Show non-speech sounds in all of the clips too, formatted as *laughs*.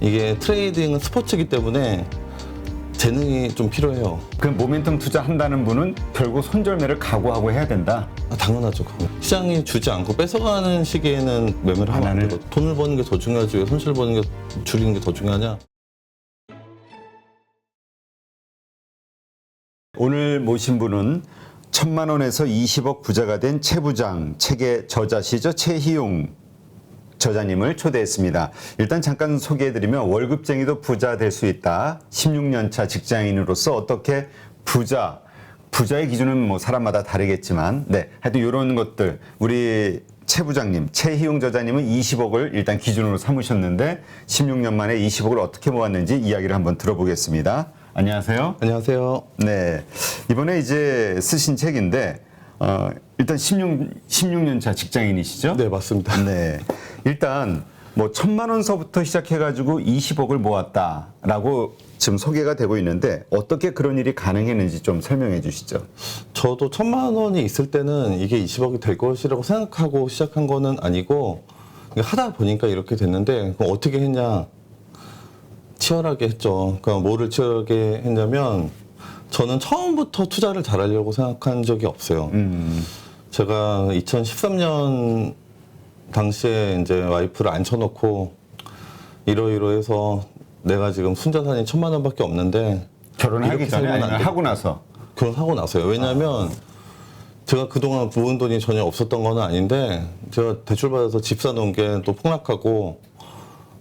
이게 트레이딩은 스포츠이기 때문에 재능이 좀 필요해요. 그 모멘텀 투자한다는 분은 결국 손절매를 각오하고 해야 된다. 아, 당연하죠. 그건. 시장이 주지 않고 뺏어가는 시기에는 매매를 하면 안 되고 돈을 버는 게 더 중요하지 왜 손실 버는 게 줄이는 게 더 중요하냐? 오늘 모신 분은 천만 원에서 20억 부자가 된 최 부장 책의 저자시죠 최희용 저자님을 초대했습니다. 일단 잠깐 소개해드리면 월급쟁이도 부자 될 수 있다. 16년 차 직장인으로서 어떻게 부자 부자의 기준은 뭐 사람마다 다르겠지만 네 하여튼 이런 것들 우리 최 부장님 최희용 저자님은 20억을 일단 기준으로 삼으셨는데 16년 만에 20억을 어떻게 모았는지 이야기를 한번 들어보겠습니다. 안녕하세요. 안녕하세요. 네. 이번에 이제 쓰신 책인데, 어, 일단 16, 16년 차 직장인이시죠? 네 맞습니다. 네. 일단, 뭐, 천만 원서부터 시작해가지고 20억을 모았다라고 지금 소개가 되고 있는데, 어떻게 그런 일이 가능했는지 좀 설명해 주시죠. 저도 천만 원이 있을 때는 이게 20억이 될 것이라고 생각하고 시작한 거는 아니고 하다 보니까 이렇게 됐는데 그럼 어떻게 했냐 치열하게 했죠. 그러니까 뭐를 치열하게 했냐면 저는 처음부터 투자를 잘하려고 생각한 적이 없어요. 음, 제가 2013년 당시에 이제 와이프를 앉혀놓고 이러이러해서 내가 지금 순자산이 천만 원밖에 없는데 결혼하기 이렇게 전에 살면 안 아니면. 하고 나서. 결혼하고 나서요. 왜냐하면 제가 그동안 모은 돈이 전혀 없었던 건 아닌데 제가 대출 받아서 집 사놓은 게 또 폭락하고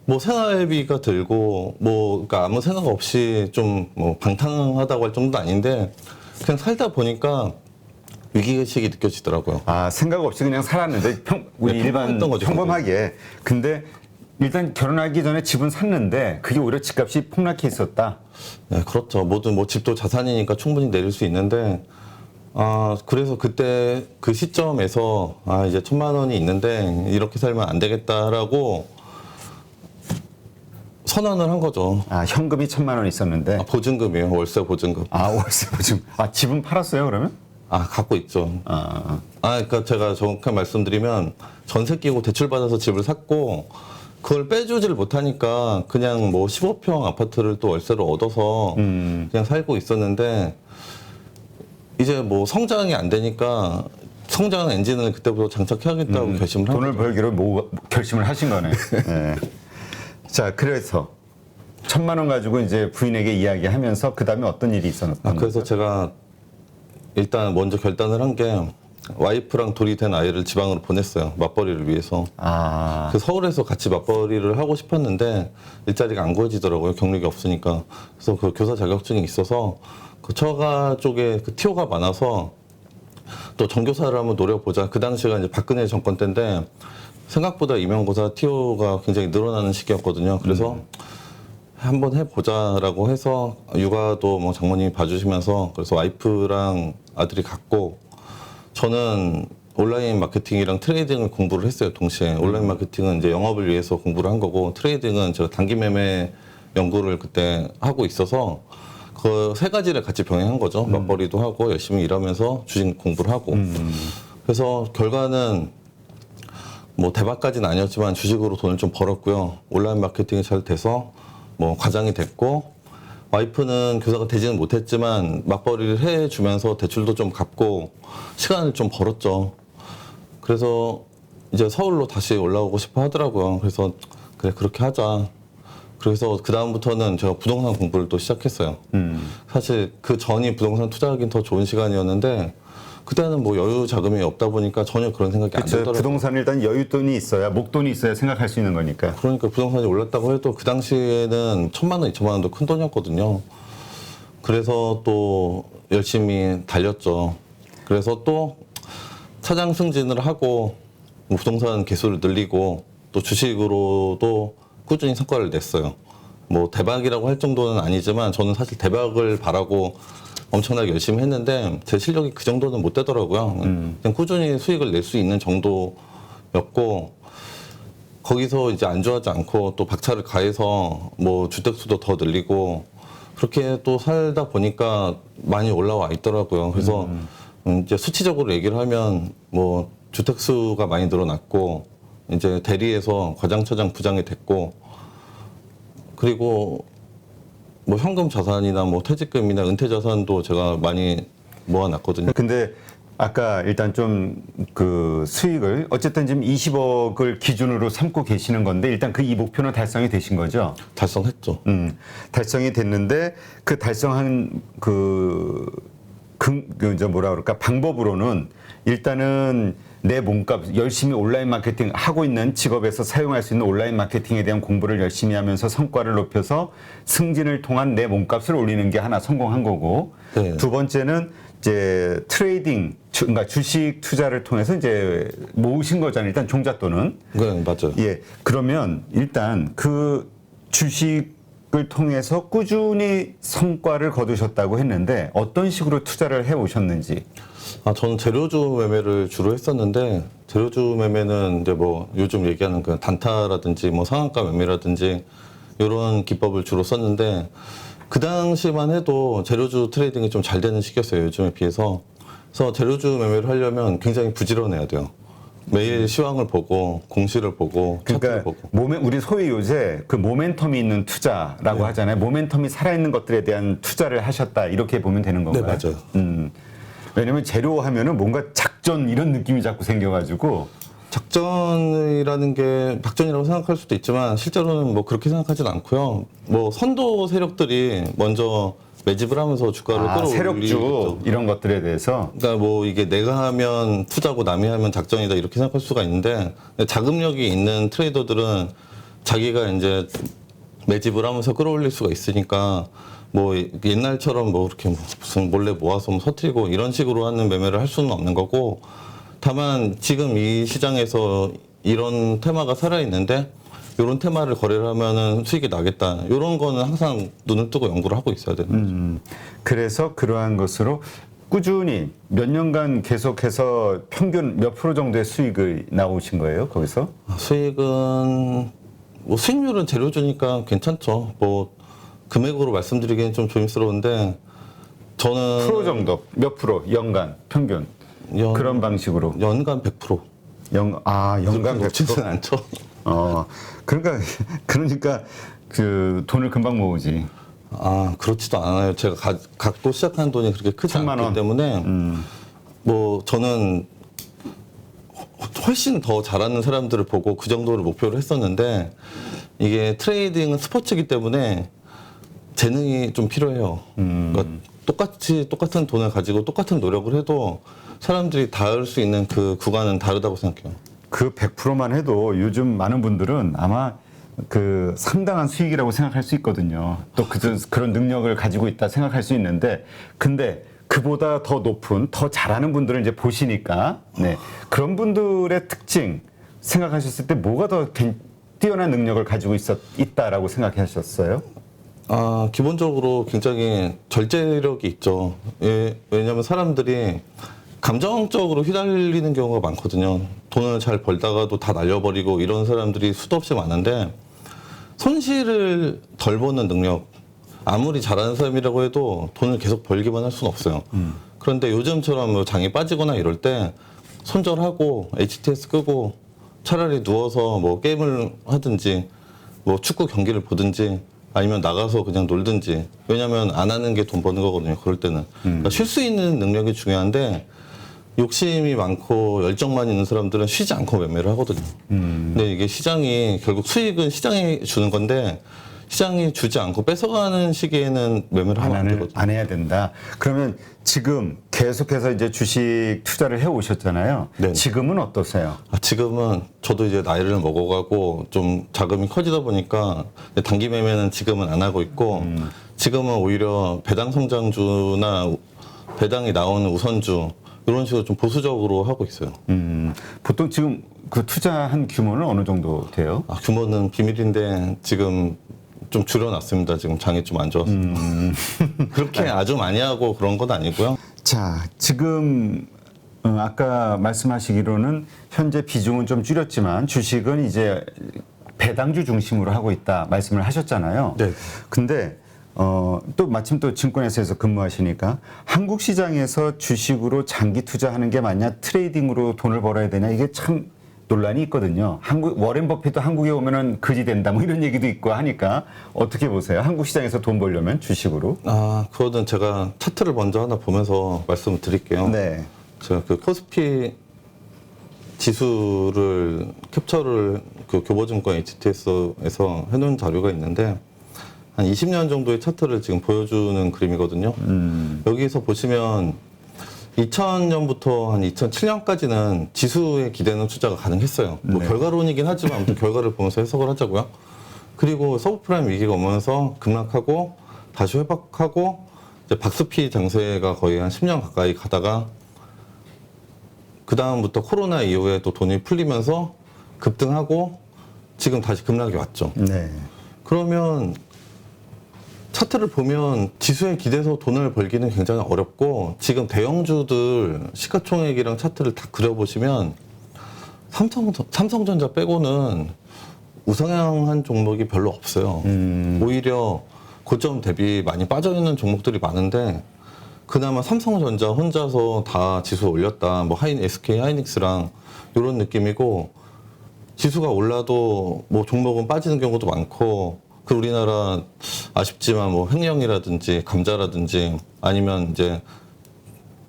뭐 생활비가 들고 뭐 그러니까 아무 생각 없이 좀 뭐 방탕하다고 할 정도는 아닌데 그냥 살다 보니까 위기의식이 느껴지더라고요. 아, 생각 없이 그냥 살았는데, 평, 우리 네, 일반 평범했던 거죠, 평범하게. 근데, 일단 결혼하기 전에 집은 샀는데, 그게 오히려 집값이 폭락해 있었다. 네, 그렇죠. 모든 뭐 집도 자산이니까 충분히 내릴 수 있는데 아 그래서 그때 그 시점에서 아 이제 천만 원이 있는데 이렇게 살면 안 되겠다라고 선언을 한 거죠. 아, 현금이 천만 원 있었는데. 아, 보증금이에요. 월세 보증금. 아, 월세 보증. 아, 집은 팔았어요, 그러면? 아 갖고 있죠. 아, 아 그러니까 제가 정확한 말씀드리면 전세 끼고 대출 받아서 집을 샀고 그걸 빼주지를 못하니까 그냥 뭐 15평 아파트를 또 월세로 얻어서 음. 그냥 살고 있었는데 이제 뭐 성장이 안 되니까 성장 엔진을 그때부터 장착해야겠다고 결심을 한 돈을 거죠. 벌기로 모, 결심을 하신 거네. *laughs* 네. 자, 그래서 천만 원 가지고 이제 부인에게 이야기하면서 그 다음에 어떤 일이 있었나요? 아, 그래서 제가 일단 먼저 결단을 한 게 와이프랑 둘이 된 아이를 지방으로 보냈어요. 맞벌이를 위해서. 아, 그 서울에서 같이 맞벌이를 하고 싶었는데 일자리가 안 구해지더라고요. 경력이 없으니까. 그래서 그 교사 자격증이 있어서 그 처가 쪽에 그 티오가 많아서 또 전교사를 한번 노려보자. 그 당시가 이제 박근혜 정권 때인데 생각보다 임용고사 티오가 굉장히 늘어나는 시기였거든요. 그래서 한번 해보자라고 해서 육아도 뭐 장모님이 봐주시면서 그래서 와이프랑 아들이 갔고 저는 온라인 마케팅이랑 트레이딩을 공부를 했어요 동시에. 온라인 마케팅은 이제 영업을 위해서 공부를 한 거고 트레이딩은 제가 단기 매매 연구를 그때 하고 있어서 그 세 가지를 같이 병행한 거죠. 맞벌이도 하고 열심히 일하면서 주식 공부를 하고. 그래서 결과는 뭐 대박까지는 아니었지만 주식으로 돈을 좀 벌었고요. 온라인 마케팅이 잘 돼서 뭐 과장이 됐고 와이프는 교사가 되지는 못했지만 맞벌이를 해주면서 대출도 좀 갚고 시간을 좀 벌었죠. 그래서 이제 서울로 다시 올라오고 싶어 하더라고요. 그래서 그래 그렇게 하자. 그래서 그 다음부터는 제가 부동산 공부를 또 시작했어요. 음, 사실 그 전이 부동산 투자하기는 더 좋은 시간이었는데 그때는 뭐 여유 자금이 없다 보니까 전혀 그런 생각이 안 그쵸. 들더라고요. 부동산은 일단 여윳돈이 있어야, 목돈이 있어야 생각할 수 있는 거니까. 그러니까 부동산이 올랐다고 해도 그 당시에는 천만 원, 이천만 원도 큰 돈이었거든요. 그래서 또 열심히 달렸죠. 그래서 또 차장 승진을 하고 뭐 부동산 개수를 늘리고 또 주식으로도 꾸준히 성과를 냈어요. 뭐 대박이라고 할 정도는 아니지만 저는 사실 대박을 바라고 엄청나게 열심히 했는데 제 실력이 그 정도는 못 되더라고요. 그냥 꾸준히 수익을 낼 수 있는 정도였고 거기서 이제 안주하지 않고 또 박차를 가해서 뭐 주택수도 더 늘리고 그렇게 또 살다 보니까 많이 올라와 있더라고요. 그래서 음, 이제 수치적으로 얘기를 하면 뭐 주택수가 많이 늘어났고 이제 대리에서 과장처장 부장이 됐고 그리고 뭐 현금 자산이나 뭐 퇴직금이나 은퇴 자산도 제가 많이 모아놨거든요. 근데 아까 일단 좀 그 수익을 어쨌든 지금 20억을 기준으로 삼고 계시는 건데 일단 그 이 목표는 달성이 되신 거죠? 달성했죠. 음, 달성이 됐는데 그 달성한 그, 그, 그, 저 뭐라 그럴까, 방법으로는 일단은 내 몸값, 열심히 온라인 마케팅 하고 있는 직업에서 사용할 수 있는 온라인 마케팅에 대한 공부를 열심히 하면서 성과를 높여서 승진을 통한 내 몸값을 올리는 게 하나 성공한 거고, 네. 두 번째는 이제 트레이딩, 주- 그러니까 주식 투자를 통해서 이제 모으신 거잖아요. 일단 종잣돈은. 네, 맞아요. 예. 그러면 일단 그 주식 을 통해서 꾸준히 성과를 거두셨다고 했는데 어떤 식으로 투자를 해 오셨는지. 아, 저는 재료주 매매를 주로 했었는데 재료주 매매는 이제 뭐 요즘 얘기하는 그 단타라든지 뭐 상한가 매매라든지 이런 기법을 주로 썼는데 그 당시만 해도 재료주 트레이딩이 좀 잘 되는 시기였어요. 요즘에 비해서. 그래서 재료주 매매를 하려면 굉장히 부지런해야 돼요. 매일 시황을 보고 공시를 보고 차트를 그러니까 보고. 모멘 우리 소위 요새 그 모멘텀이 있는 투자라고 하잖아요. 모멘텀이 살아있는 것들에 대한 투자를 하셨다 이렇게 보면 되는 건가요? 네, 맞아요. 음. 왜냐면 재료 하면은 뭔가 작전 이런 느낌이 자꾸 생겨가지고 작전이라는 게 작전이라고 생각할 수도 있지만 실제로는 뭐 그렇게 생각하진 않고요. 뭐 선도 세력들이 먼저 매집을 하면서 주가를 아, 끌어올리죠. 세력주 이런 것들에 대해서 그러니까 뭐 이게 내가 하면 투자고 남이 하면 작전이다 이렇게 생각할 수가 있는데 자금력이 있는 트레이더들은 자기가 이제 매집을 하면서 끌어올릴 수가 있으니까 뭐 옛날처럼 뭐 이렇게 뭐 무슨 몰래 모아서 뭐 서트리고 이런 식으로 하는 매매를 할 수는 없는 거고 다만 지금 이 시장에서 이런 테마가 살아 있는데 이런 테마를 거래를 하면은 수익이 나겠다 이런 거는 항상 눈을 뜨고 연구를 하고 있어야 되는 거죠. 음, 그래서 그러한 것으로 꾸준히 몇 년간 계속해서 평균 몇 프로 정도의 수익이 나오신 거예요 거기서? 아, 수익은 뭐 수익률은 재료주니까 괜찮죠. 뭐 금액으로 말씀드리기는 좀 조심스러운데 저는 프로 정도 몇 프로 연간 평균 연, 그런 방식으로 연간 100%. 연, 아 연간 100%? 높지는 않죠. 어 그러니까 *laughs* 그러니까 그 돈을 금방 모으지 아 그렇지도 않아요. 제가 가, 갖고 시작한 돈이 그렇게 크지 천만 않기 원. 때문에 음. 뭐 저는 훨씬 더 잘하는 사람들을 보고 그 정도를 목표로 했었는데 이게 트레이딩은 스포츠이기 때문에 재능이 좀 필요해요. 그러니까 똑같이 똑같은 돈을 가지고 똑같은 노력을 해도 사람들이 닿을 수 있는 그 구간은 다르다고 생각해요. 그 100%만 해도 요즘 많은 분들은 아마 그 상당한 수익이라고 생각할 수 있거든요. 또 그, 그런 능력을 가지고 있다 생각할 수 있는데, 근데 그보다 더 높은, 더 잘하는 분들을 이제 보시니까, 네. 그런 분들의 특징 생각하셨을 때 뭐가 더 괜- 뛰어난 능력을 가지고 있었, 있다라고 생각하셨어요? 아, 기본적으로 굉장히 절제력이 있죠. 예, 왜냐하면 사람들이 감정적으로 휘달리는 경우가 많거든요. 돈을 잘 벌다가도 다 날려버리고 이런 사람들이 수도 없이 많은데 손실을 덜 보는 능력. 아무리 잘하는 사람이라고 해도 돈을 계속 벌기만 할 수는 없어요. 그런데 요즘처럼 뭐 장이 빠지거나 이럴 때 손절하고 HTS 끄고 차라리 누워서 뭐 게임을 하든지 뭐 축구 경기를 보든지 아니면 나가서 그냥 놀든지 왜냐면 안 하는 게 돈 버는 거거든요 그럴 때는 그러니까 쉴 수 있는 능력이 중요한데 욕심이 많고 열정만 있는 사람들은 쉬지 않고 매매를 하거든요 근데 이게 시장이 결국 수익은 시장이 주는 건데 시장이 주지 않고 뺏어가는 시기에는 매매를 안, 하면 안 하는- 되거든요 안 해야 된다. 그러면 지금 계속해서 이제 주식 투자를 해 오셨잖아요. 네. 지금은 어떠세요? 아, 지금은 저도 이제 나이를 먹어가고 좀 자금이 커지다 보니까 단기 매매는 지금은 안 하고 있고 지금은 오히려 배당 성장주나 배당이 나오는 우선주 이런 식으로 좀 보수적으로 하고 있어요. 음, 보통 지금 그 투자한 규모는 어느 정도 돼요? 아, 규모는 비밀인데 지금 좀 줄여놨습니다. 지금 장이 좀 안 좋아서. *laughs* 그렇게 아주 많이 하고 그런 건 아니고요. 자, 지금 어, 아까 말씀하시기로는 현재 비중은 좀 줄였지만 주식은 이제 배당주 중심으로 하고 있다 말씀을 하셨잖아요. 네. 근데 어, 또 마침 또 증권회사에서 근무하시니까 한국 시장에서 주식으로 장기 투자하는 게 맞냐 트레이딩으로 돈을 벌어야 되냐 이게 참 논란이 있거든요. 한국 워렌 버핏도 한국에 오면은 그지 된다 뭐 이런 얘기도 있고 하니까 어떻게 보세요? 한국 시장에서 돈 벌려면 주식으로? 아, 그거는 제가 차트를 먼저 하나 보면서 말씀을 드릴게요. 네. 제가 그 코스피 지수를 캡처를 그 교보증권 HTS에서 해놓은 자료가 있는데 한 20년 정도의 차트를 지금 보여주는 그림이거든요. 여기서 보시면 2000년부터 한 2007년까지는 지수에 기대는 투자가 가능했어요. 뭐 네. 결과론이긴 하지만 아무튼 *laughs* 결과를 보면서 해석을 하자고요. 그리고 서브프라임 위기가 오면서 급락하고 다시 회복하고 이제 박스피 장세가 거의 한 10년 가까이 가다가 그 다음부터 코로나 이후에 또 돈이 풀리면서 급등하고 지금 다시 급락이 왔죠. 네. 그러면 차트를 보면 지수에 기대서 돈을 벌기는 굉장히 어렵고 지금 대형주들 시가총액이랑 차트를 다 그려보시면 삼성, 삼성전자 빼고는 우상향한 종목이 별로 없어요. 음. 오히려 고점 대비 많이 빠져있는 종목들이 많은데 그나마 삼성전자 혼자서 다 지수 올렸다. 뭐 하인 SK 하이닉스랑 이런 느낌이고 지수가 올라도 뭐 종목은 빠지는 경우도 많고 그 우리나라 아쉽지만 뭐 횡령이라든지 감자라든지 아니면 이제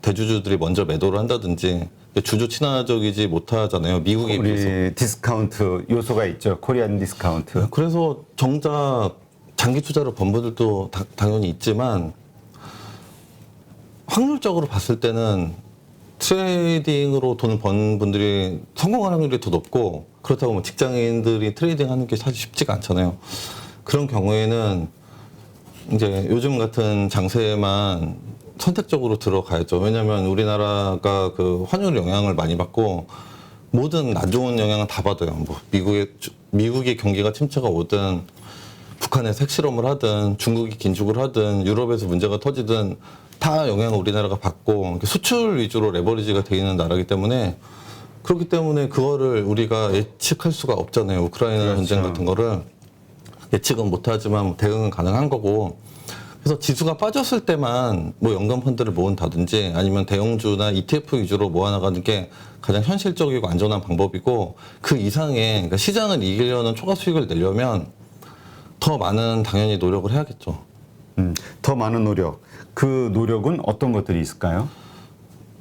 대주주들이 먼저 매도를 한다든지 주주 친화적이지 못하잖아요. 미국에 비해서. 우리 디스카운트 요소가 있죠. 코리안 디스카운트. 그래서 정작 장기 투자를 번 분들도 다- 당연히 있지만 확률적으로 봤을 때는 트레이딩으로 돈을 번 분들이 성공하는 확률이 더 높고 그렇다고 뭐 직장인들이 트레이딩 하는 게 사실 쉽지가 않잖아요. 그런 경우에는 이제 요즘 같은 장세에만 선택적으로 들어가야죠. 왜냐하면 우리나라가 그 환율 영향을 많이 받고 모든 안 좋은 영향을 다 받아요. 뭐 미국의 주- 미국의 경기가 침체가 오든 북한에서 핵실험을 하든 중국이 긴축을 하든 유럽에서 문제가 터지든 다 영향을 우리나라가 받고 수출 위주로 레버리지가 돼 있는 나라이기 때문에 그렇기 때문에 그거를 우리가 예측할 수가 없잖아요. 우크라이나 그렇죠. 전쟁 같은 거를 예측은 못하지만 대응은 가능한 거고 그래서 지수가 빠졌을 때만 뭐 연금 펀드를 모은다든지 아니면 대형주나 ETF 위주로 모아나가는 게 가장 현실적이고 안전한 방법이고 그 이상의 그러니까 시장을 이기려는 초과 수익을 내려면 더 많은 당연히 노력을 해야겠죠. 음, 더 많은 노력. 그 노력은 어떤 것들이 있을까요?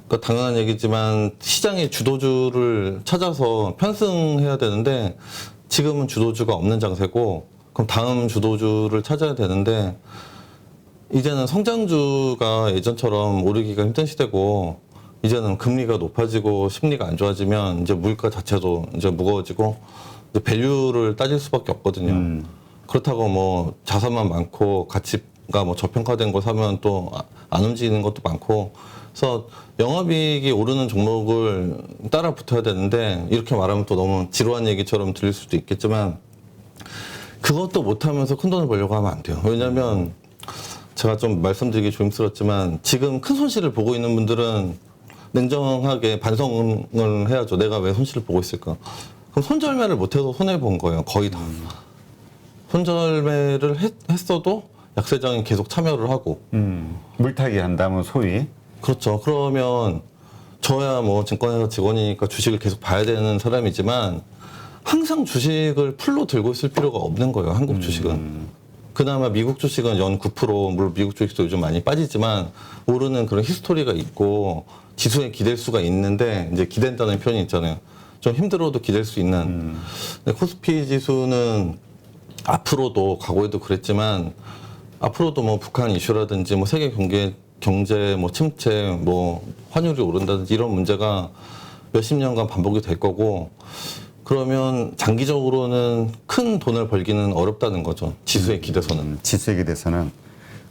그러니까 당연한 얘기지만 시장의 주도주를 찾아서 편승해야 되는데 지금은 주도주가 없는 장세고 그럼 다음 주도주를 찾아야 되는데 이제는 성장주가 예전처럼 오르기가 힘든 시대고 이제는 금리가 높아지고 심리가 안 좋아지면 이제 물가 자체도 이제 무거워지고 이제 밸류를 따질 수밖에 없거든요. 그렇다고 뭐 자산만 많고 가치가 뭐 저평가된 거 사면 또 안 움직이는 것도 많고 그래서 영업이익이 오르는 종목을 따라 붙어야 되는데 이렇게 말하면 또 너무 지루한 얘기처럼 들릴 수도 있겠지만 그것도 못하면서 큰 돈을 벌려고 하면 안 돼요. 왜냐하면 제가 좀 말씀드리기 조심스럽지만 지금 큰 손실을 보고 있는 분들은 냉정하게 반성을 해야죠. 내가 왜 손실을 보고 있을까? 그럼 손절매를 못해서 손해 본 거예요. 거의 다. 손절매를 했, 했어도 약세장이 계속 참여를 하고 음, 물타기 한다면 소위. 그렇죠. 그러면 저야 뭐 증권회사 직원이니까 주식을 계속 봐야 되는 사람이지만 항상 주식을 풀로 들고 있을 필요가 없는 거예요. 한국 주식은. 그나마 미국 주식은 연 9% 물론 미국 주식도 요즘 많이 빠지지만 오르는 그런 히스토리가 있고 지수에 기댈 수가 있는데 이제 기댄다는 표현이 있잖아요. 좀 힘들어도 기댈 수 있는. 근데 코스피 지수는 앞으로도 과거에도 그랬지만 앞으로도 뭐 북한 이슈라든지 뭐 세계 경제 경제 뭐 침체 뭐 환율이 오른다든지 이런 문제가 몇십 년간 반복이 될 거고 그러면 장기적으로는 큰 돈을 벌기는 어렵다는 거죠 지수에 기대서는 음, 지수액에 대해서는.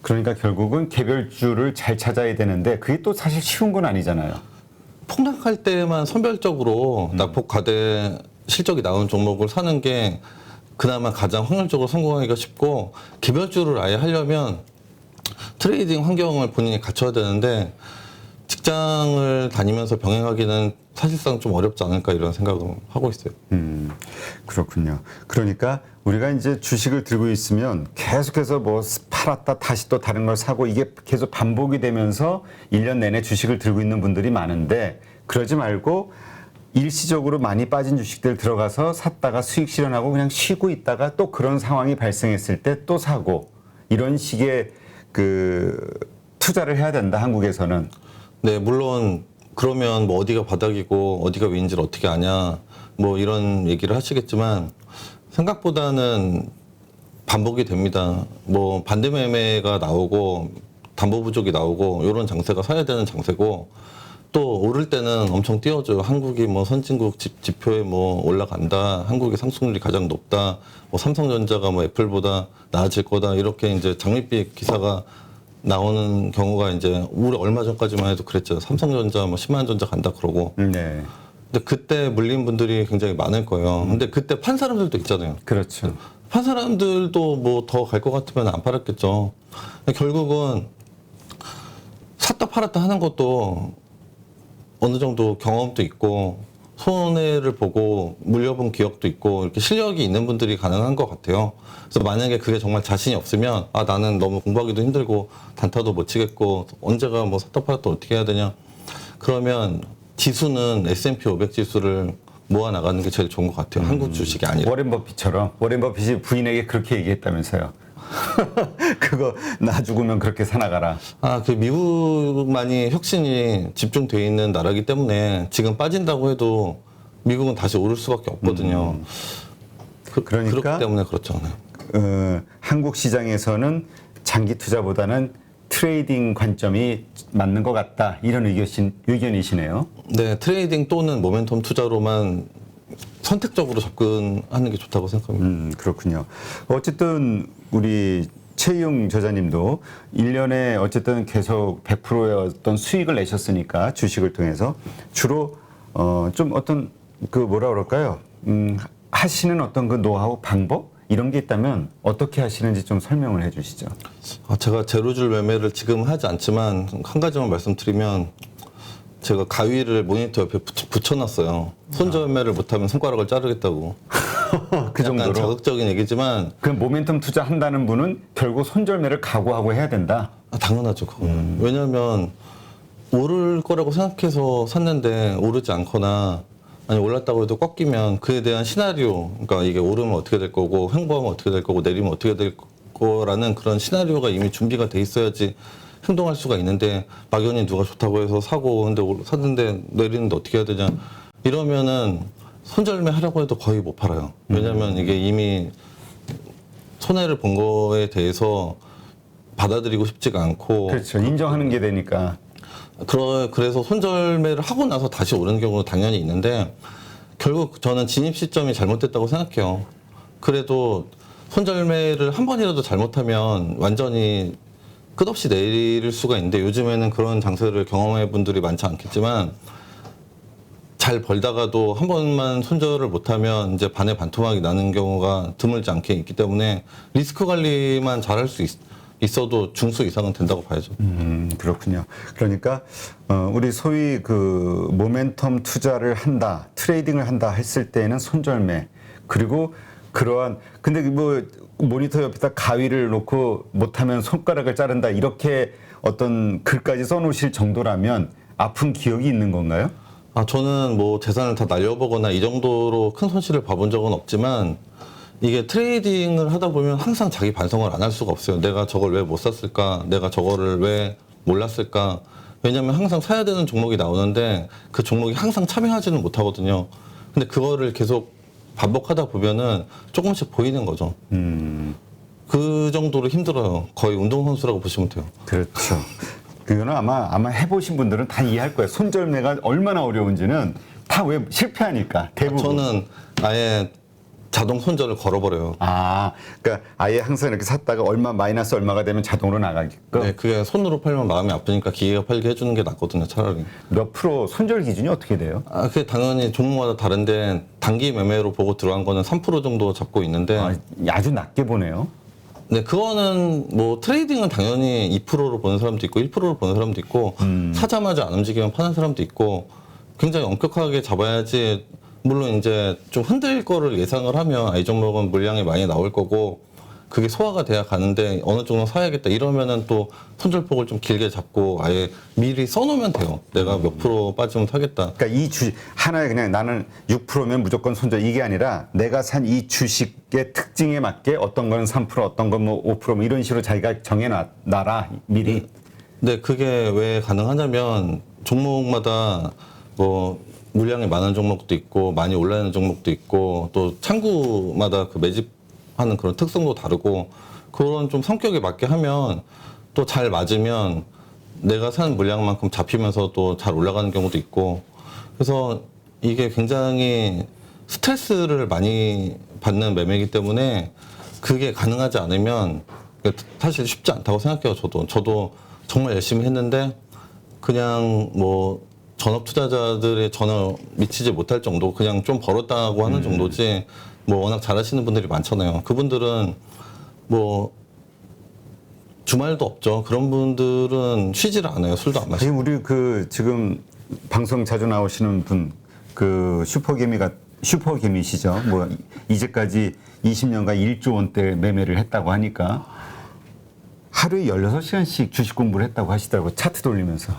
그러니까 결국은 개별주를 잘 찾아야 되는데 그게 또 사실 쉬운 건 아니잖아요. 폭락할 때만 선별적으로 낙폭 과대 실적이 나온 종목을 사는 게 그나마 가장 확률적으로 성공하기가 쉽고 개별주를 아예 하려면 트레이딩 환경을 본인이 갖춰야 되는데 직장을 다니면서 병행하기는 사실상 좀 어렵지 않을까 이런 생각을 하고 있어요. 음, 그렇군요. 그러니까 우리가 이제 주식을 들고 있으면 계속해서 뭐 팔았다 다시 또 다른 걸 사고 이게 계속 반복이 되면서 1년 내내 주식을 들고 있는 분들이 많은데 그러지 말고 일시적으로 많이 빠진 주식들 들어가서 샀다가 수익 실현하고 그냥 쉬고 있다가 또 그런 상황이 발생했을 때 또 사고 이런 식의 그 투자를 해야 된다 한국에서는 네, 물론 그러면 뭐 어디가 바닥이고 어디가 위인지를 어떻게 아냐 뭐 이런 얘기를 하시겠지만 생각보다는 반복이 됩니다. 뭐 반대 매매가 나오고 담보 부족이 나오고 이런 장세가 사야 되는 장세고 또 오를 때는 엄청 띄워줘요. 한국이 뭐 선진국 지, 지표에 뭐 올라간다. 한국의 상승률이 가장 높다. 뭐 삼성전자가 뭐 애플보다 나아질 거다. 이렇게 이제 장밋빛 기사가 나오는 경우가 이제 우리 얼마 전까지만 해도 그랬죠. 삼성전자 뭐 10만 전자 간다 그러고. 네 근데 그때 물린 분들이 굉장히 많을 거예요. 근데 그때 판 사람들도 있잖아요. 그렇죠. 판 사람들도 뭐 더 갈 것 같으면 안 팔았겠죠. 근데 결국은 샀다 팔았다 하는 것도 어느 정도 경험도 있고 손해를 보고 물려본 기억도 있고 이렇게 실력이 있는 분들이 가능한 것 같아요. 그래서 만약에 그게 정말 자신이 없으면 아 나는 너무 공부하기도 힘들고 단타도 못 치겠고 언제가 뭐 샀다 팔았다 어떻게 해야 되냐 그러면 지수는 S&P 500 지수를 모아 나가는 게 제일 좋은 것 같아요. 한국 주식이 아니라. 워렌 버핏처럼 워렌 버핏이 부인에게 그렇게 얘기했다면서요. *laughs* 그거 나 죽으면 그렇게 사나가라. 아, 그 미국만이 혁신이 집중돼 있는 나라기 때문에 지금 빠진다고 해도 미국은 다시 오를 수밖에 없거든요. 그, 그러니까? 그렇기 때문에 그렇죠. 네. 어, 한국 시장에서는 장기 투자보다는 트레이딩 관점이 맞는 것 같다 이런 의견, 의견이시네요. 네, 트레이딩 또는 모멘텀 투자로만 선택적으로 접근하는 게 좋다고 생각합니다. 음, 그렇군요. 어쨌든 우리 최용 저자님도 1년에 어쨌든 계속 100%의 어떤 수익을 내셨으니까 주식을 통해서 주로 어, 좀 어떤 그 뭐라 그럴까요? 음, 하시는 어떤 그 노하우 방법 이런 게 있다면 어떻게 하시는지 좀 설명을 해 주시죠. 아, 제가 제로줄 매매를 지금 하지 않지만 한 가지만 말씀드리면 제가 가위를 모니터 옆에 붙여, 놨어요 손절매를 못하면 손가락을 자르겠다고. *laughs* 그 정도로. 자극적인 얘기지만 그 모멘텀 투자 한다는 분은 결국 손절매를 각오하고 해야 된다. 아, 당연하죠, 그거는. 음. 왜냐면 오를 거라고 생각해서 샀는데 오르지 않거나 아니 올랐다고 해도 꺾이면 그에 대한 시나리오, 그러니까 이게 오르면 어떻게 될 거고 횡보하면 어떻게 될 거고 내리면 어떻게 될 거라는 그런 시나리오가 이미 준비가 돼 있어야지 행동할 수가 있는데 막연히 누가 좋다고 해서 사고 근데 올- 샀는데 내리는데 어떻게 해야 되냐 이러면은 손절매 하려고 해도 거의 못 팔아요. 왜냐면 이게 이미 손해를 본 거에 대해서 받아들이고 싶지가 않고 그렇죠. 인정하는 게 되니까. 그러, 그래서 손절매를 하고 나서 다시 오르는 경우도 당연히 있는데 결국 저는 진입 시점이 잘못됐다고 생각해요. 그래도 손절매를 한 번이라도 잘못하면 완전히 끝없이 내릴 수가 있는데 요즘에는 그런 장세를 경험해 분들이 많지 않겠지만 잘 벌다가도 한 번만 손절을 못하면 이제 반의 반토막이 나는 경우가 드물지 않게 있기 때문에 리스크 관리만 잘할 수 있, 있어도 중수 이상은 된다고 봐야죠. 음, 그렇군요. 그러니까 어, 우리 소위 그 모멘텀 투자를 한다, 트레이딩을 한다 했을 때에는 손절매 그리고 그러한 근데 뭐 모니터 옆에다 가위를 놓고 못하면 손가락을 자른다 이렇게 어떤 글까지 써놓으실 정도라면 아픈 기억이 있는 건가요? 아, 저는 뭐 재산을 다 날려보거나 이 정도로 큰 손실을 봐본 적은 없지만 이게 트레이딩을 하다 보면 항상 자기 반성을 안 할 수가 없어요. 내가 저걸 왜 못 샀을까? 내가 저거를 왜 몰랐을까? 왜냐면 항상 사야 되는 종목이 나오는데 그 종목이 항상 참여하지는 못하거든요. 근데 그거를 계속 반복하다 보면은 조금씩 보이는 거죠. 음, 그 정도로 힘들어요. 거의 운동선수라고 보시면 돼요. 그렇죠. 그거는 아마 아마 해보신 분들은 다 이해할 거예요. 손절매가 얼마나 어려운지는 다 왜 실패하니까 대부분. 저는 아예 자동 손절을 걸어버려요. 아, 그러니까 아예 항상 이렇게 샀다가 얼마 마이너스 얼마가 되면 자동으로 나가게끔 네, 그게 손으로 팔면 마음이 아프니까 기계가 팔게 해주는 게 낫거든요, 차라리. 몇 프로 손절 기준이 어떻게 돼요? 아, 그게 당연히 종목마다 다른데 단기 매매로 보고 들어간 거는 3% 정도 잡고 있는데, 아, 아주 낮게 보네요. 네, 그거는 뭐 트레이딩은 당연히 2%로 보는 사람도 있고 1%로 보는 사람도 있고 사자마자 안 움직이면 파는 사람도 있고 굉장히 엄격하게 잡아야지 물론 이제 좀 흔들 거를 예상을 하면 아, 이 종목은 물량이 많이 나올 거고 그게 소화가 돼야 가는데 어느 정도 사야겠다 이러면은 또 손절폭을 좀 길게 잡고 아예 미리 써놓으면 돼요. 내가 몇 프로 빠지면 사겠다. 그러니까 이 주 하나에 그냥 나는 6%면 무조건 손절 이게 아니라 내가 산 이 주식의 특징에 맞게 어떤 건3% 어떤 건뭐 5%뭐 이런 식으로 자기가 정해놔라 미리. 근데 그게 왜 가능하냐면 종목마다 뭐 물량이 많은 종목도 있고 많이 올라있는 종목도 있고 또 창구마다 그 매집 하는 그런 특성도 다르고 그런 좀 성격에 맞게 하면 또 잘 맞으면 내가 산 물량만큼 잡히면서 또 잘 올라가는 경우도 있고 그래서 이게 굉장히 스트레스를 많이 받는 매매이기 때문에 그게 가능하지 않으면 사실 쉽지 않다고 생각해요. 저도 저도 정말 열심히 했는데 그냥 뭐 전업 투자자들의 전혀 미치지 못할 정도 그냥 좀 벌었다고 하는 정도지 뭐 워낙 잘하시는 분들이 많잖아요. 그분들은 뭐 주말도 없죠. 그런 분들은 쉬지를 않아요. 술도 안 마시고. 우리 그 지금 방송 자주 나오시는 분 그 슈퍼개미가 슈퍼개미시죠. 뭐 이제까지 20년간 1조 원대 매매를 했다고 하니까 하루에 16시간씩 주식 공부를 했다고 하시더라고 차트 돌리면서.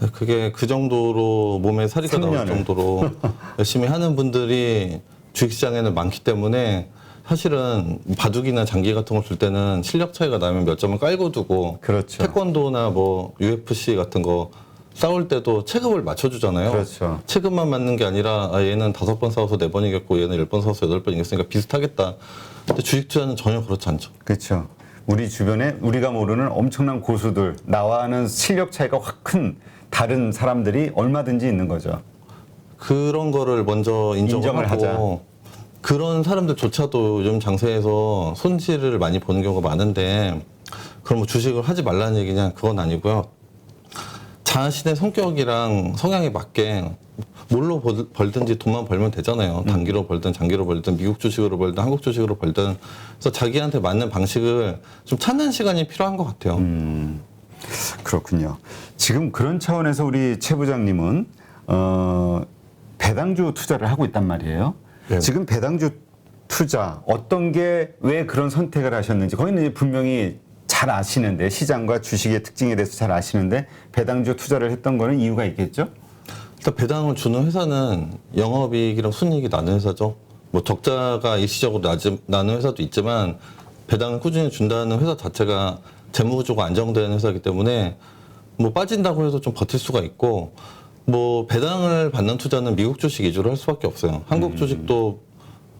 네, 그게 그 정도로 몸에 사리가 나올 3년을. 정도로 열심히 하는 분들이 주식시장에는 많기 때문에 사실은 바둑이나 장기 같은 걸줄 때는 실력 차이가 나면 몇 점을 깔고 두고 그렇죠. 태권도나 뭐 UFC 같은 거 싸울 때도 체급을 맞춰주잖아요. 그렇죠. 체급만 맞는 게 아니라 아, 얘는 다섯 번 싸워서 네 번 이겼고 얘는 열 번 싸워서 여덟 번 이겼으니까 비슷하겠다. 근데 주식 투자는 전혀 그렇지 않죠. 그렇죠. 우리 주변에 우리가 모르는 엄청난 고수들 나와는 실력 차이가 확 큰 다른 사람들이 얼마든지 있는 거죠. 그런 거를 먼저 인정을, 인정을 하고. 그런 사람들조차도 요즘 장세에서 손실을 많이 보는 경우가 많은데 그럼 뭐 주식을 하지 말라는 얘기냐 그건 아니고요. 자신의 성격이랑 성향에 맞게 뭘로 벌- 벌든지 돈만 벌면 되잖아요. 단기로 벌든 장기로 벌든 미국 주식으로 벌든 한국 주식으로 벌든 그래서 자기한테 맞는 방식을 좀 찾는 시간이 필요한 것 같아요. 그렇군요. 지금 그런 차원에서 우리 최 부장님은 어, 배당주 투자를 하고 있단 말이에요. 네. 지금 배당주 투자 어떤 게 왜 그런 선택을 하셨는지 거기는 이제 분명히 잘 아시는데 시장과 주식의 특징에 대해서 잘 아시는데 배당주 투자를 했던 거는 이유가 있겠죠? 일단 배당을 주는 회사는 영업이익이랑 순이익이 나는 회사죠. 뭐 적자가 일시적으로 나지, 나는 회사도 있지만 배당을 꾸준히 준다는 회사 자체가 재무 구조가 안정된 회사이기 때문에 뭐 빠진다고 해서 좀 버틸 수가 있고 뭐 배당을 받는 투자는 미국 주식 위주로 할 수밖에 없어요. 한국 주식도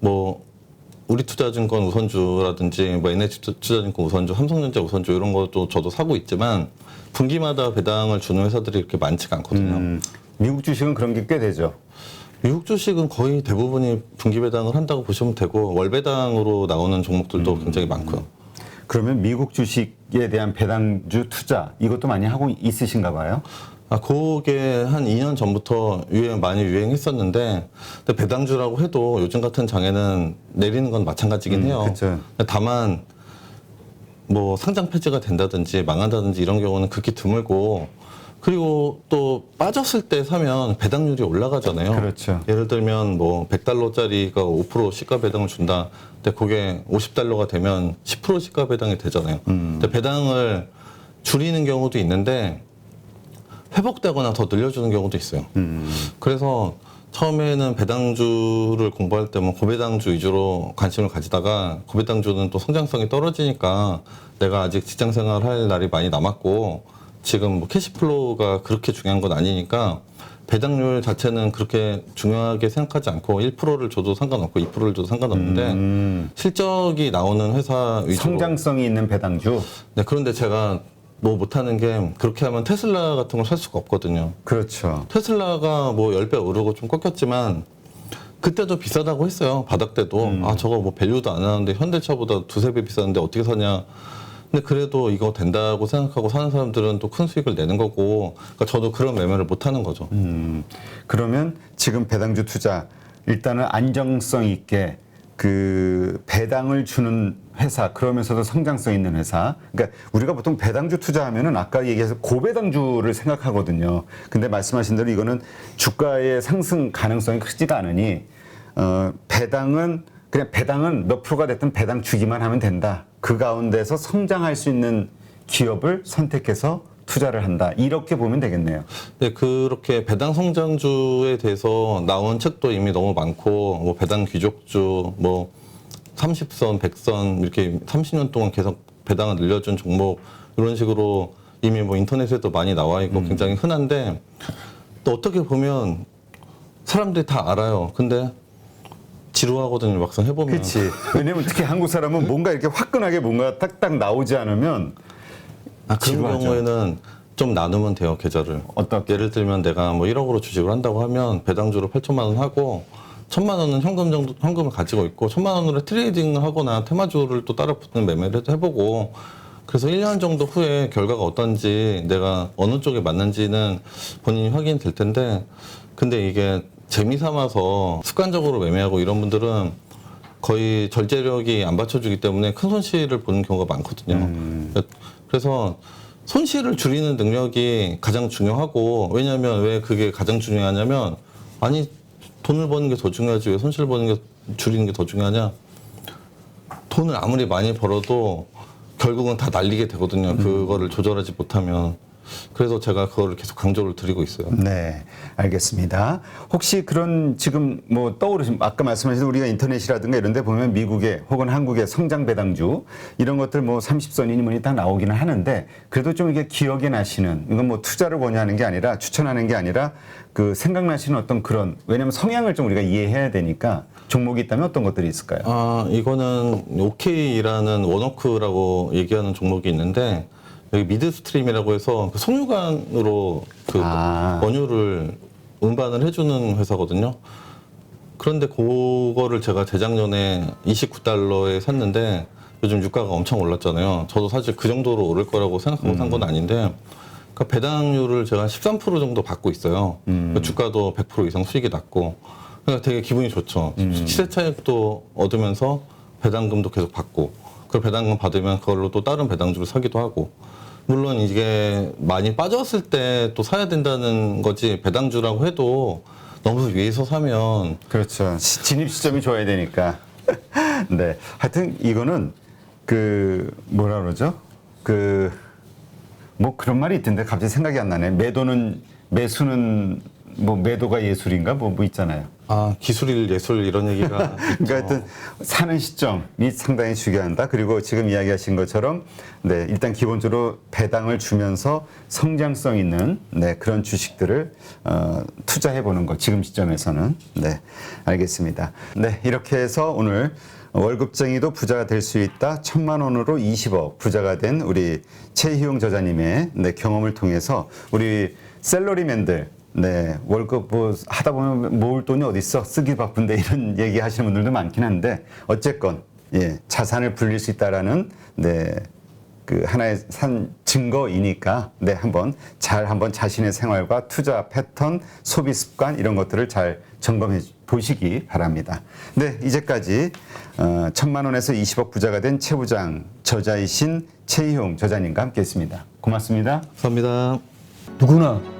뭐 우리 투자증권 우선주라든지 뭐 NH 투자증권 우선주, 삼성전자 우선주 이런 것도 저도 사고 있지만 분기마다 배당을 주는 회사들이 이렇게 많지가 않거든요. 음, 미국 주식은 그런 게 꽤 되죠. 미국 주식은 거의 대부분이 분기 배당을 한다고 보시면 되고 월 배당으로 나오는 종목들도 굉장히 많고요. 그러면 미국 주식에 대한 배당주 투자 이것도 많이 하고 있으신가 봐요. 아, 그게 한 2년 전부터 유행 많이 유행했었는데 근데 배당주라고 해도 요즘 같은 장에는 내리는 건 마찬가지긴 음, 해요. 그쵸. 다만 뭐 상장 폐지가 된다든지 망한다든지 이런 경우는 극히 드물고 그리고 또 빠졌을 때 사면 배당률이 올라가잖아요. 그렇죠. 예를 들면 뭐 100달러짜리가 5% 시가 배당을 준다. 근데 그게 50달러가 되면 10% 시가 배당이 되잖아요. 음. 근데 배당을 줄이는 경우도 있는데 회복되거나 더 늘려주는 경우도 있어요. 음. 그래서 처음에는 배당주를 공부할 때면 고배당주 위주로 관심을 가지다가 고배당주는 또 성장성이 떨어지니까 내가 아직 직장 생활 할 날이 많이 남았고 지금 뭐 캐시플로우가 그렇게 중요한 건 아니니까 배당률 자체는 그렇게 중요하게 생각하지 않고 1%를 줘도 상관없고 2%를 줘도 상관없는데 음, 실적이 나오는 회사 위주로 성장성이 있는 배당주. 네, 그런데 제가 뭐 못하는 게 그렇게 하면 테슬라 같은 걸 살 수가 없거든요. 그렇죠. 테슬라가 뭐 10배 오르고 좀 꺾였지만 그때도 비싸다고 했어요. 바닥 때도. 음. 아, 저거 뭐 밸류도 안 하는데 현대차보다 두세 배 비쌌는데 어떻게 사냐. 근데 그래도 이거 된다고 생각하고 사는 사람들은 또 큰 수익을 내는 거고. 그러니까 저도 그런 매매를 못 하는 거죠. 음, 그러면 지금 배당주 투자 일단은 안정성 있게 그 배당을 주는 회사 그러면서도 성장성 있는 회사. 그러니까 우리가 보통 배당주 투자하면은 아까 얘기해서 고배당주를 생각하거든요. 근데 말씀하신 대로 이거는 주가의 상승 가능성이 크지가 않으니 어, 배당은 그냥 배당은 몇 프로가 됐든 배당 주기만 하면 된다. 그 가운데서 성장할 수 있는 기업을 선택해서 투자를 한다. 이렇게 보면 되겠네요. 네, 그렇게 배당 성장주에 대해서 나온 책도 이미 너무 많고, 뭐 배당 귀족주, 뭐 30선, 100선 이렇게 30년 동안 계속 배당을 늘려준 종목 이런 식으로 이미 뭐 인터넷에도 많이 나와 있고 굉장히 흔한데 또 어떻게 보면 사람들이 다 알아요. 근데 지루하거든요. 막상 해보면. 그렇지. 왜냐면 특히 한국 사람은 뭔가 이렇게 화끈하게 뭔가 딱딱 나오지 않으면 아, 그런 지루하죠. 경우에는 좀 나누면 돼요 계좌를. 어떻게? 예를 들면 내가 뭐 1억으로 주식을 한다고 하면 배당주로 8천만 원 하고 천만 원은 현금 정도 현금을 가지고 있고 천만 원으로 트레이딩을 하거나 테마주를 또 따라 붙는 매매를 해보고 그래서 1년 정도 후에 결과가 어떤지 내가 어느 쪽에 맞는지는 본인이 확인이 될 텐데 근데 이게 재미 삼아서 습관적으로 매매하고 이런 분들은 거의 절제력이 안 받쳐주기 때문에 큰 손실을 보는 경우가 많거든요. 그래서 손실을 줄이는 능력이 가장 중요하고 왜냐하면 왜 그게 가장 중요하냐면 아니 돈을 버는 게 더 중요하지 왜 손실 버는 게 줄이는 게 더 중요하냐? 돈을 아무리 많이 벌어도 결국은 다 날리게 되거든요. 그거를 조절하지 못하면 그래서 제가 그거를 계속 강조를 드리고 있어요 네, 알겠습니다. 혹시 그런 지금 뭐 떠오르신 아까 말씀하신 우리가 인터넷이라든가 이런 데 보면 미국의 혹은 한국의 성장 배당주 이런 것들 뭐 30선이니 뭐니 다 나오기는 하는데 그래도 좀 이게 기억에 나시는 이건 뭐 투자를 권유하는 게 아니라 추천하는 게 아니라 그 생각나시는 어떤 그런 왜냐면 성향을 좀 우리가 이해해야 되니까 종목이 있다면 어떤 것들이 있을까요? 아, 이거는 OK라는 원워크라고 얘기하는 종목이 있는데 여기 미드 스트림이라고 해서 그 송유관으로 그 아. 원유를 운반을 해주는 회사거든요. 그런데 그거를 제가 재작년에 29달러에 샀는데 요즘 유가가 엄청 올랐잖아요. 저도 사실 그 정도로 오를 거라고 생각하고 산 건 아닌데 그러니까 배당률을 제가 13% 정도 받고 있어요. 그러니까 주가도 100% 이상 수익이 났고 그러니까 되게 기분이 좋죠. 시세 차익도 얻으면서 배당금도 계속 받고 그 배당금 받으면 그걸로 또 다른 배당주를 사기도 하고 물론 이게 많이 빠졌을 때 또 사야 된다는 거지 배당주라고 해도 너무 위에서 사면 그렇죠. 시- 진입 시점이 좋아야 되니까. *laughs* 네. 하여튼 이거는 그 뭐라 그러죠? 그 뭐 그런 말이 있던데 갑자기 생각이 안 나네. 매도는 매수는 뭐 매도가 예술인가 뭐, 뭐 있잖아요. 아 기술일 예술 이런 얘기가 *laughs* 그러니까 하여튼 사는 시점이 상당히 중요한다. 그리고 지금 이야기하신 것처럼 네, 일단 기본적으로 배당을 주면서 성장성 있는 네, 그런 주식들을 어, 투자해 보는 것 지금 시점에서는 네, 알겠습니다. 네, 이렇게 해서 오늘 월급쟁이도 부자가 될 수 있다. 천만 원으로 20억 부자가 된 우리 최희용 저자님의 네, 경험을 통해서 우리 셀러리맨들 네, 월급 뭐 하다 보면 모을 돈이 어디 있어? 쓰기 바쁜데 이런 *laughs* 얘기 하시는 분들도 많긴 한데 어쨌건 예, 자산을 불릴 수 있다라는 네. 그 하나의 산 증거이니까 네 한번 잘 한번 자신의 생활과 투자 패턴, 소비 습관 이런 것들을 잘 점검해 보시기 바랍니다. 네 이제까지 어, 천만 원에서 20억 부자가 된 최부장 저자이신 최희용 저자님과 함께했습니다. 고맙습니다. 감사합니다. 누구나